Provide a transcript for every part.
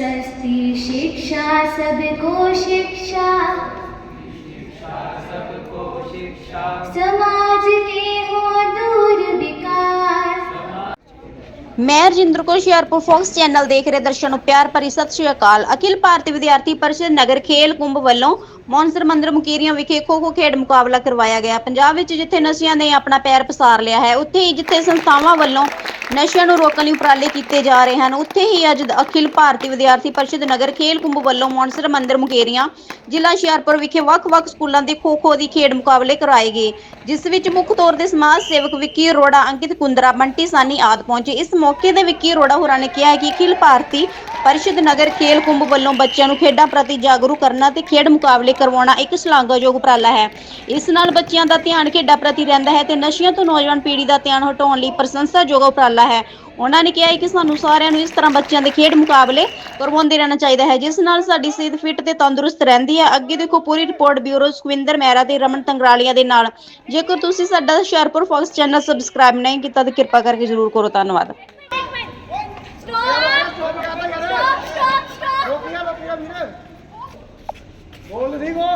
सस्ती शिक्षा सबको शिक्षा शिक्षा सबको शिक्षा समाज ਮੈਂ ਰਜਿੰਦਰ ਕੌਰ ਹੁਸ਼ਿਆਰਪੁਰ ਫੋਕਸ ਚੈਨਲ ਦੇਖ ਰਹੇ ਦਰਸ਼ਕਾਂ ਨੂੰ ਪਿਆਰ ਭਰੀ ਸਤਿ ਸ਼੍ਰੀ ਅਕਾਲ। ਅਖਿਲ ਭਾਰਤੀ ਵਿਦਿਆਰਥੀ ਪਰਿਸ਼ਦ ਨਗਰ ਖੇਲ ਕੁੰਭ ਵੱਲੋਂ ਮੌਨਸਰ ਮੰਦਰ ਮੁਕੇਰੀਆਂ ਵਿਖੇ ਖੋ ਖੋ ਖੇਡ ਮੁਕਾਬਲਾ ਕਰਵਾਇਆ ਗਿਆ। ਪੰਜਾਬ ਵਿੱਚ ਜਿੱਥੇ ਨਸ਼ਿਆਂ ਨੇ ਆਪਣਾ ਪੈਰ ਪਸਾਰ ਲਿਆ ਹੈ, ਉੱਥੇ ਹੀ ਜਿੱਥੇ ਸੰਸਥਾਵਾਂ ਵੱਲੋਂ ਨਸ਼ਿਆਂ ਨੂੰ ਰੋਕਣ ਲਈ ਉਪਰਾਲੇ ਕੀਤੇ ਜਾ ਰਹੇ ਹਨ, ਉੱਥੇ ਹੀ ਅੱਜ ਅਖਿਲ ਭਾਰਤੀ ਵਿਦਿਆਰਥੀ ਪਰਿਸ਼ਦ ਨਗਰ ਖੇਲ ਕੁੰਭ ਵੱਲੋਂ ਮੌਨਸਰ ਮੰਦਰ ਮੁਕੇਰੀਆਂ, ਜ਼ਿਲ੍ਹਾ ਹੁਸ਼ਿਆਰਪੁਰ ਵਿਖੇ ਵੱਖ-ਵੱਖ ਸਕੂਲਾਂ ਦੇ ਖੋ ਖੋ ਦੀ ਖੇਡ ਮੁਕਾਬਲੇ ਕਰਾਏ ਗਏ, ਜਿਸ ਵਿੱਚ ਮੁੱਖ ਤੌਰ ਤੇ ਸਮਾਜ ਸੇਵਕ ਵਿੱਕੀ ਅਰੋੜਾ, ਅੰਕਿਤ ਕੁੰਦਰਾ, ਬੰਟੀ ਸਾਨੀ ਆਦਿ ਪਹੁੰਚੇ। ਇਸ ਮੌਕੇ ਤੇ ਵਿੱਕੀ ਅਰੋੜਾ ਹੋਰਾਂ ਨੇ ਕਿਹਾ ਹੈ ਕਿ ਅਖਿਲ ਭਾਰਤੀ ਪਰਿਸ਼ਦ ਨਗਰ ਖੇਲ ਕੁੰਭ ਵੱਲੋਂ ਬੱਚਿਆਂ ਨੂੰ ਖੇਡਾਂ ਪ੍ਰਤੀ ਜਾਗਰੂਕ ਕਰਨਾ ਤੇ ਖੇਡ ਮੁਕਾਬਲੇ ਕਰਵਾਉਣਾ ਇੱਕ ਸ਼ਲਾਘਾਯੋਗ ਉਪਰਾਲਾ ਹੈ। ਇਸ ਨਾਲ ਬੱਚਿਆਂ ਦਾ ਧਿਆਨ ਖੇਡਾਂ ਪ੍ਰਤੀ ਰਹਿੰਦਾ ਹੈ ਤੇ ਨਸ਼ਿਆਂ ਤੋਂ ਨੌਜਵਾਨ ਪੀੜ੍ਹੀ ਦਾ ਧਿਆਨ ਹਟਾਉਣ ਲਈ ਪ੍ਰਸ਼ੰਸਾਯੋਗ ਉਪਰਾਲਾ ਹੈ। ਉਹਨਾਂ ਨੇ ਕਿਹਾ ਹੈ ਕਿ ਸਾਨੂੰ ਸਾਰਿਆਂ ਨੂੰ ਇਸ ਤਰ੍ਹਾਂ ਬੱਚਿਆਂ ਦੇ ਖੇਡ ਮੁਕਾਬਲੇ ਕਰਵਾਉਂਦੇ ਰਹਿਣਾ ਚਾਹੀਦਾ ਹੈ, ਜਿਸ ਨਾਲ ਸਾਡੀ ਸਿਹਤ ਫਿੱਟ ਤੇ ਤੰਦਰੁਸਤ ਰਹਿੰਦੀ ਹੈ। ਅੱਗੇ ਦੇਖੋ, ਪੂਰੀ ਰਿਪੋਰਟ ਬਿਊਰੋ ਸੁਖਵਿੰਦਰ ਮਹਿਰਾ ਤੇ ਰਮਨ ਤੰਗਰਾਲੀਆ ਦੇ ਨਾਲ। ਜੇਕਰ ਤੁਸੀਂ ਸਾਡਾ ਹੁਸ਼ਿਆਰਪੁਰ ਫੋਕਸ ਚੈਨਲ ਸਬਸਕ੍ਰਾਈਬ ਨਹੀਂ ਕੀਤਾ ਤਾਂ ਕਿਰਪਾ ਕਰਕੇ ਜ਼ਰੂਰ ਕਰੋ। ਧੰਨਵਾਦ। ਬੋਲ ਨਹੀਂ ਕੋ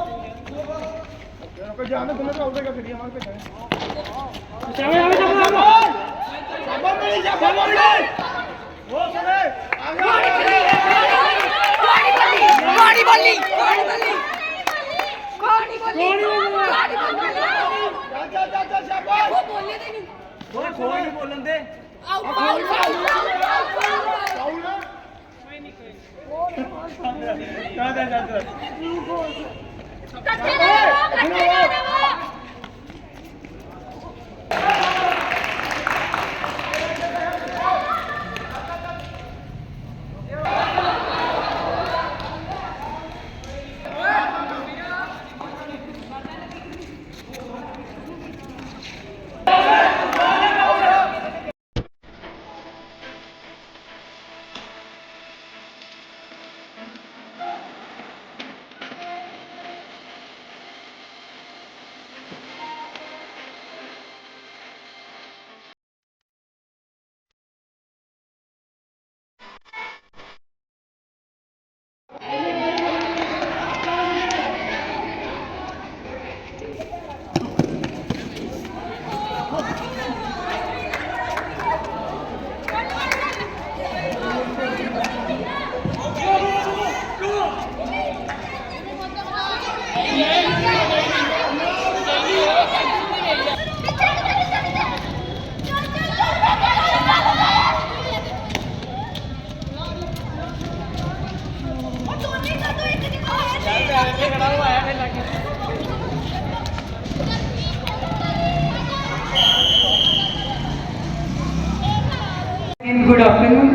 ਕੋਈ ਜਾਣ ਦੇ ਬੰਦੇ ਆਉਂਦੇ ਗੱਡੀਆਂ ਮਾਰ ਕੇ ਚਾਵੇ ਆਵੇ ਚਾਵੇ ਬਾਬਾ ਮੇਰੀ ਜਾ ਬਾਬਾ ਮੇਰੀ ਉਹ ਸੁਣੇ ਆ ਗਿਆ ਗਾੜੀ ਬੋਲੀ। ਗਾੜੀ ਬੋਲੀ ਗਾੜੀ ਬੋਲੀ ਜਾ ਜਾ ਜਾ ਜਾ ਸ਼ਾਬਾਸ਼। ਉਹ ਬੋਲੇ ਤੇ ਨਹੀਂ। ਕੋਈ ਕੋਈ ਨਹੀਂ ਬੋਲਣ ਦੇ। ਜਾ ਜਾ ਜਾ ਜਾ ਕੱਟੇ ਨਾ ਕੱਟੇ Oh. Good afternoon.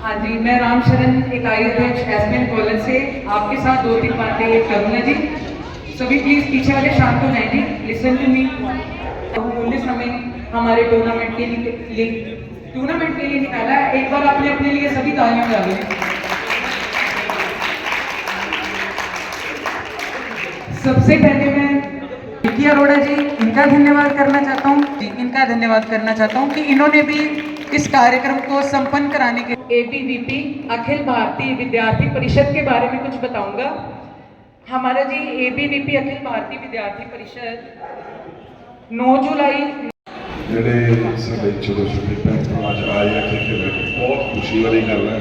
हाँ जी, मैं राम शरण इकाई अध्यक्ष एसपीएन कॉलेज से आपके साथ दो तीन बातें करूँगा जी। सभी प्लीज़ पीछे वाले शांत हो जी लिसन टू मी उन्नीस हमें हमारे टूर्नामेंट के लिए टूर्नामेंट के लिए निकाला है। एक बार आपने अपने लिए सभी तालियाँ दें सबसे पहले मैं विकी अरोड़ा जी, इनका धन्यवाद करना चाहता हूँ। इनका धन्यवाद करना चाहता हूँ कि इन्होंने भी इस कार्यक्रम को संपन्न कराने के एबीवीपी अखिल भारतीय विद्यार्थी परिषद के बारे में कुछ बताऊंगा हमारा जी एबीवीपी अखिल भारतीय विद्यार्थी परिषद 9 जुलाई ਜਿਹੜੇ ਸਾਡੇ ਛੋਟੇ ਛੋਟੇ ਭੈਣ ਭਰਾ ਅੱਜ ਆਏ ਆ ਕਿ ਬਹੁਤ ਖੁਸ਼ੀ ਵਾਲੀ ਗੱਲ ਹੈ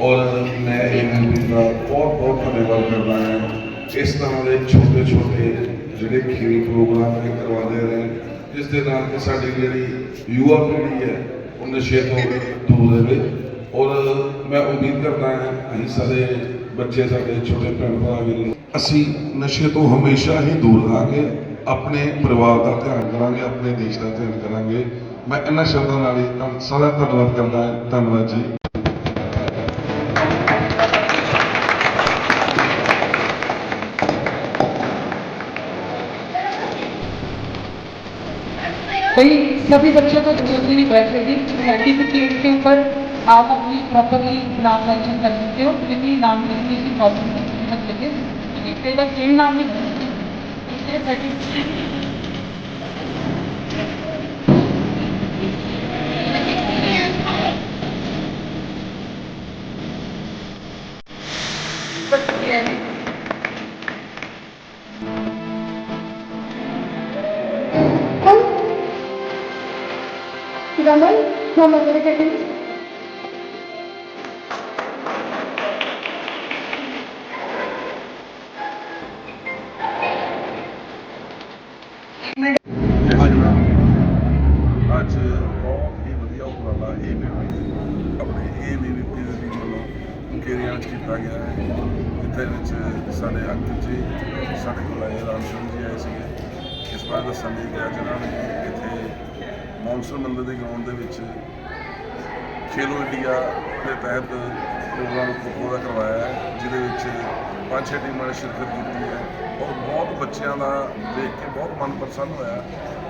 ਔਰ ਮੈਂ ਇਹਨਾਂ ਦਾ ਬਹੁਤ ਬਹੁਤ ਧੰਨਵਾਦ ਕਰਦਾ ਹਾਂ ਇਸ ਤਰ੍ਹਾਂ ਦੇ ਛੋਟੇ ਛੋਟੇ ਜਿਹੜੇ ਖੇਡ ਪ੍ਰੋਗਰਾਮ ਇਹ ਕਰਵਾਉਂਦੇ ਰਹੇ ਜਿਸ ਦੇ ਨਾਲ ਕਿ ਸਾਡੀ ਜਿਹੜੀ ਯੁਵਾ ਪੀੜ੍ਹੀ ਹੈ ਉਹ ਨਸ਼ੇ ਤੋਂ ਦੂਰ ਰਹੇ। ਔਰ ਮੈਂ ਉਮੀਦ ਕਰਦਾ ਹਾਂ ਅਸੀਂ ਸਾਡੇ ਬੱਚੇ, ਸਾਡੇ ਛੋਟੇ ਭੈਣ ਭਰਾ ਵੀ ਅਸੀਂ ਨਸ਼ੇ ਤੋਂ ਹਮੇਸ਼ਾ ਹੀ ਦੂਰ ਰਹਾਂਗੇ। ਆਪਣੇ ਪਰਿਵਾਰ ਦਾ ਧਿਆਨ ਕਰਾਂਗੇ, ਆਪਣੇ ਦੇਸ਼ ਦਾ ਧਿਆਨ ਕਰਾਂਗੇ। ਮੈਂ ਇਹਨਾਂ ਸ਼ਬਦਾਂ ਨਾਲ ਹੀ ਤੁਹਾਨੂੰ ਸਾਰਾ ਧੰਨਵਾਦ ਕਰਦਾ ਹਾਂ। ਧੰਨਵਾਦ ਜੀ। भाई सभी बच्चों को दूसरी रिक्वेस्ट रही सर्टिफिकेट के ऊपर आप अपनी प्रॉपरली नाम मेंशन कर सकते हो। क्योंकि नाम लिखने की प्रॉब्लम तेरा सेम नाम लिख सर्टिफिकेट ਰਮਨ ਰਮਨ ਦੇ ਅੱਜ ਬਹੁਤ ਹੀ ਵਧੀਆ ਉਪਰਾਲਾ ਏਬੀਪੀ ਆਪਣੇ ਏਬੀਪੀ ਦੇ ਟੀਮ ਵੱਲੋਂ ਕੇਰੀਆਂ ਵਿੱਚ ਕੀਤਾ ਗਿਆ ਹੈ। ਜਿੱਥੇ ਵਿੱਚ ਸਾਡੇ ਅੰਕਿਤ ਜੀ, ਸਾਡੇ ਕੋਲ ਆਏ, ਰਾਮ ਸਿੰਘ ਜੀ ਆਏ ਸੀਗੇ। ਇਸ ਬਾਰੇ ਦੱਸਣ ਲਈ ਗਿਆ ਜਿਨ੍ਹਾਂ ਨੇ ਇੱਥੇ ਮੌਨਸੂਨ ਮੰਦਰ ਦੇ ਗਰਾਊਂਡ ਦੇ ਵਿੱਚ ਖੇਲੋ ਇੰਡੀਆ ਦੇ ਤਹਿਤ ਪ੍ਰੋਗਰਾਮ ਖੋ ਦਾ ਕਰਵਾਇਆ ਹੈ, ਜਿਹਦੇ ਵਿੱਚ ਪੰਜ ਛੇ ਟੀਮਾਂ ਨੇ ਸ਼ਿਰਕਤ ਕੀਤੀ ਹੈ ਔਰ ਬਹੁਤ ਬੱਚਿਆਂ ਦਾ ਦੇਖ ਕੇ ਬਹੁਤ ਮਨ ਪ੍ਰਸੰਨ ਹੋਇਆ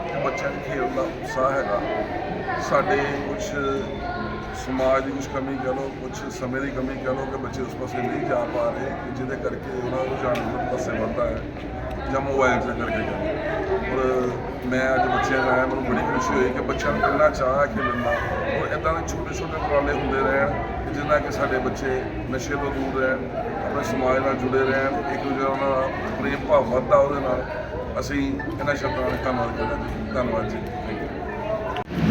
ਕਿ ਬੱਚਿਆਂ 'ਚ ਖੇਡ ਦਾ ਉਤਸ਼ਾਹ ਹੈਗਾ। ਸਾਡੇ ਕੁਝ ਸਮਾਜ ਦੀ ਕੁਝ ਕਮੀ ਕਹ ਲਓ ਕੁਝ ਸਮੇਂ ਦੀ ਕਮੀ ਕਹ ਲਓ ਕਿ ਬੱਚੇ ਉਸ ਪਾਸੇ ਨਹੀਂ ਜਾ ਪਾ ਰਹੇ ਜਿਹਦੇ ਕਰਕੇ ਉਹਨਾਂ ਨੂੰ ਰੁਝਾਨ ਪਾਸੇ ਵੱਧਦਾ ਹੈ ਜਾਂ ਮੋਬਾਈਲ ਦੇ ਕਰਕੇ ਕਹ ਔਰ ਮੈਂ ਅੱਜ ਬੱਚਿਆਂ ਦਾ ਆਇਆ, ਮੈਨੂੰ ਬੜੀ ਖੁਸ਼ੀ ਹੋਈ ਕਿ ਬੱਚਿਆਂ ਨੂੰ ਕਿੰਨਾ ਚਾਹ ਹੈ ਖੇਡਣ ਦਾ। ਇਦਾਂ ਦੇ ਛੋਟੇ ਛੋਟੇ ਉਪਰਾਲੇ ਹੁੰਦੇ ਰਹਿਣ ਕਿ ਜਿਸ ਕਿ ਸਾਡੇ ਬੱਚੇ ਨਸ਼ੇ ਤੋਂ ਦੂਰ ਰਹਿਣ, ਆਪਣੇ ਸਮਾਜ ਨਾਲ ਜੁੜੇ ਰਹਿਣ, ਇੱਕ ਦੂਜੇ ਨਾਲ ਪ੍ਰੇਮ ਭਾਵ ਵੱਧਦਾ ਉਹਦੇ ਨਾਲ, ਅਸੀਂ ਇਹਨਾਂ ਸ਼ਬਦਾਂ ਦਾ ਧੰਨਵਾਦ ਕਰਦਾ ਧੰਨਵਾਦ ਜੀ।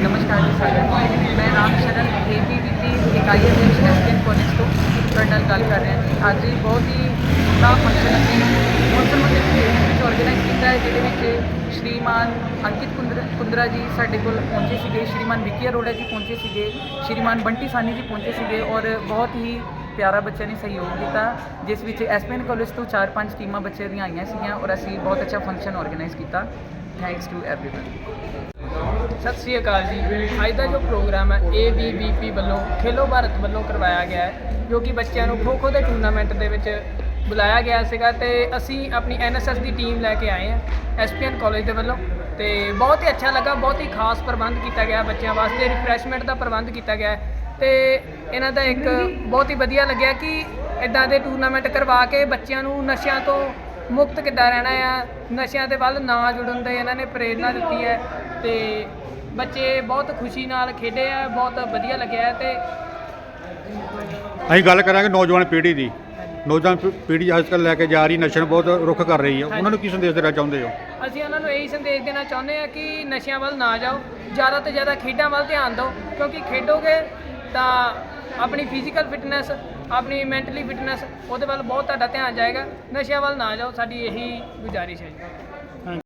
ਨਮਸਕਾਰ ਜੀ ਸਾਰਿਆਂ ਮੈਂ ਰਾਮ ਸ਼ਰਨ ਏਪੀਵੀਪੀ ਇਕਾਈ ਅਧਿਕਸ਼ ਐਸਪੀਐਨ ਕਾਲਜ ਤੋਂ ਤੁਹਾਡੇ ਨਾਲ ਗੱਲ ਕਰ ਰਿਹਾ ਜੀ ਅੱਜ ਬਹੁਤ ਹੀ ਵੱਡਾ ਫੰਕਸ਼ਨ ਅਸੀਂ ਮੌਸਮ ਮੰਦਰ ਆਰਗੇਨਾਈਜ਼ ਕੀਤਾ ਹੈ, ਜਿਹਦੇ ਵਿੱਚ ਸ਼੍ਰੀਮਾਨ ਅੰਕਿਤ ਕੁੰਦਰ ਕੁੰਦਰਾ ਜੀ ਸਾਡੇ ਕੋਲ ਪਹੁੰਚੇ ਸੀਗੇ, ਸ਼੍ਰੀਮਾਨ ਵਿੱਕੀ ਅਰੋੜਾ ਜੀ ਪਹੁੰਚੇ ਸੀਗੇ, ਸ਼੍ਰੀਮਾਨ ਬੰਟੀ ਸਾਨੀ ਜੀ ਪਹੁੰਚੇ ਸੀਗੇ ਔਰ ਬਹੁਤ ਹੀ ਪਿਆਰਾ ਬੱਚਿਆਂ ਨੇ ਸਹਿਯੋਗ ਕੀਤਾ ਜਿਸ ਵਿੱਚ ਐਸਪੀਐਨ ਕਾਲਜ ਤੋਂ 4-5 ਟੀਮਾਂ ਬੱਚਿਆਂ ਦੀਆਂ ਆਈਆਂ ਸੀਗੀਆਂ ਔਰ ਅਸੀਂ ਬਹੁਤ ਅੱਛਾ ਫੰਕਸ਼ਨ ਆਰਗੇਨਾਈਜ਼ ਕੀਤਾ। ਥੈਂਕਸ ਟੂ ਐਵਰੀਵਨ ਸਤਿ ਸ੍ਰੀ ਅਕਾਲ ਜੀ। ਅੱਜ ਦਾ ਜੋ ਪ੍ਰੋਗਰਾਮ ਹੈ ABBP ਵੱਲੋਂ, ਖੇਲੋ ਭਾਰਤ ਵੱਲੋਂ ਕਰਵਾਇਆ ਗਿਆ ਹੈ, ਜੋ ਕਿ ਬੱਚਿਆਂ ਨੂੰ ਖੋ ਖੋ ਦੇ ਟੂਰਨਾਮੈਂਟ ਦੇ ਵਿੱਚ ਬੁਲਾਇਆ ਗਿਆ ਸੀਗਾ ਤੇ ਅਸੀਂ ਆਪਣੀ NSS ਦੀ ਟੀਮ ਲੈ ਕੇ ਆਏ ਹਾਂ SPN ਕਾਲਜ ਦੇ ਵੱਲੋਂ ਤੇ ਬਹੁਤ ਹੀ ਅੱਛਾ ਲੱਗਾ, ਬਹੁਤ ਹੀ ਖਾਸ ਪ੍ਰਬੰਧ ਕੀਤਾ ਗਿਆ ਬੱਚਿਆਂ ਵਾਸਤੇ ਰਿਫਰੈਸ਼ਮੈਂਟ ਦਾ ਪ੍ਰਬੰਧ ਕੀਤਾ ਗਿਆ ਹੈ ਤੇ ਇਹਨਾਂ ਦਾ ਇੱਕ ਬਹੁਤ ਹੀ ਵਧੀਆ ਲੱਗਿਆ ਕਿ ਇਦਾਂ ਦੇ ਟੂਰਨਾਮੈਂਟ ਕਰਵਾ ਕੇ ਬੱਚਿਆਂ ਨੂੰ ਨਸ਼ਿਆਂ ਤੋਂ ਮੁਕਤ ਕਿੱਦਾਂ ਰਹਿਣਾ ਆ, ਨਸ਼ਿਆਂ ਦੇ ਵੱਲ ਨਾ ਜੁੜਨ ਦੇ ਇਹਨਾਂ ਨੇ ਪ੍ਰੇਰਣਾ ਦਿੱਤੀ ਹੈ ਤੇ ਬੱਚੇ ਬਹੁਤ ਖੁਸ਼ੀ ਨਾਲ ਖੇਡੇ ਆ, ਬਹੁਤ ਵਧੀਆ ਲੱਗਿਆ ਹੈ ਤੇ ਅਸੀਂ ਗੱਲ ਕਰਾਂਗੇ ਨੌਜਵਾਨ ਪੀੜ੍ਹੀ ਦੀ। ਨੌਜਵਾਨ ਪੀ- ਪੀੜ੍ਹੀ ਅੱਜ ਕੱਲ੍ਹ ਲੈ ਕੇ ਜਾ ਰਹੀ ਨਸ਼ੇ ਨੂੰ ਬਹੁਤ ਰੁੱਖ ਕਰ ਰਹੀ ਹੈ ਉਹਨਾਂ ਨੂੰ ਕੀ ਸੰਦੇਸ਼ ਦੇਣਾ ਚਾਹੁੰਦੇ ਹੋ? ਅਸੀਂ ਉਹਨਾਂ ਨੂੰ ਇਹੀ ਸੰਦੇਸ਼ ਦੇਣਾ ਚਾਹੁੰਦੇ ਆ ਕਿ ਨਸ਼ਿਆਂ ਵੱਲ ਨਾ ਜਾਓ। ਜ਼ਿਆਦਾ ਤੋਂ ਜ਼ਿਆਦਾ ਖੇਡਾਂ ਵੱਲ ਧਿਆਨ ਦਿਓ ਕਿਉਂਕਿ ਖੇਡੋਗੇ ਤਾਂ ਆਪਣੀ ਫਿਜ਼ੀਕਲ ਫਿਟਨੈਸ ਆਪਣੀ ਮੈਂਟਲੀ ਫਿਟਨੈਸ ਉਹਦੇ ਵੱਲ ਬਹੁਤ ਤੁਹਾਡਾ ਧਿਆਨ ਜਾਏਗਾ। ਨਸ਼ਿਆਂ ਵੱਲ ਨਾ ਜਾਓ ਸਾਡੀ ਇਹੀ ਗੁਜ਼ਾਰਿਸ਼ ਹੈ ਜੀ।